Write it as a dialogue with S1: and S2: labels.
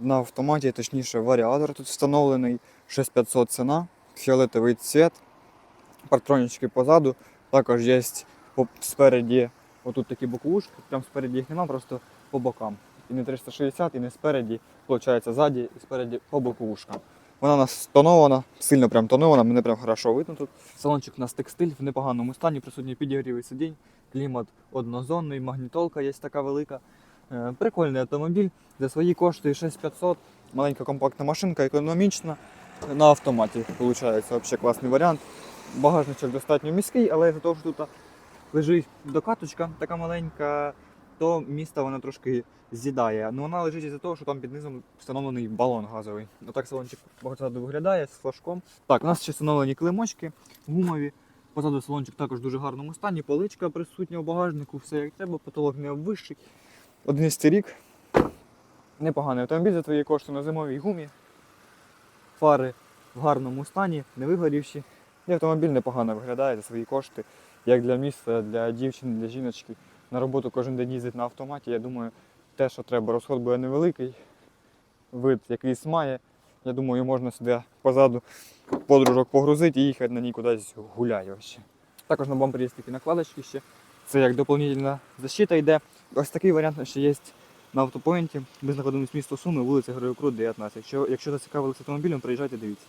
S1: На автоматі, точніше, варіатор тут встановлений, 6500 ціна, фіолетовий цвіт, партронічки позаду. Також є спереді, отут такі боковушки, прям спереді їх нема, просто по бокам. І не 360, і не спереді, виходить, ззаді і спереді по боковушкам. Вона у нас тонована, сильно прям тонована, мене прям хорошо видно тут. Салончик у нас текстиль в непоганому стані, присутній підігрівий сидінь, клімат однозонний, магнітолка є така велика. Е, Прикольний автомобіль. За свої кошти 6500. Маленька компактна машинка, економічна. На автоматі виходить взагалі класний варіант. Багажничок достатньо міський, але за того, що тут лежить докаточка така маленька, то місто вона трошки з'їдає. Ну вона лежить із-за того, що там під низом встановлений балон газовий. Отак салончик позаду виглядає з флажком. Так, у нас ще встановлені климочки гумові. Позаду салончик також в дуже гарному стані. Поличка присутня в багажнику, все як треба, потолок не обвищий. 11 рік. Непоганий автомобіль за твої кошти на зимовій гумі. Фари в гарному стані, не вигорівші. І автомобіль непогано виглядає за свої кошти. Як для міста, для дівчини, для жіночки. На роботу кожен день їздить на автоматі. Я думаю, те, що треба, розход буде невеликий. Вид якийсь має. Я думаю, можна сюди позаду подружок погрузити і їхати на ній кудись вообще. Також на бампері є такі накладочки ще. Це як доповнительна защита йде. Ось такий варіант ще є на автопоінті. Ми знаходимося місто Суми, вулиця Героїв Крут, 19. Якщо, якщо зацікавилися автомобілем, приїжджайте, дивіться.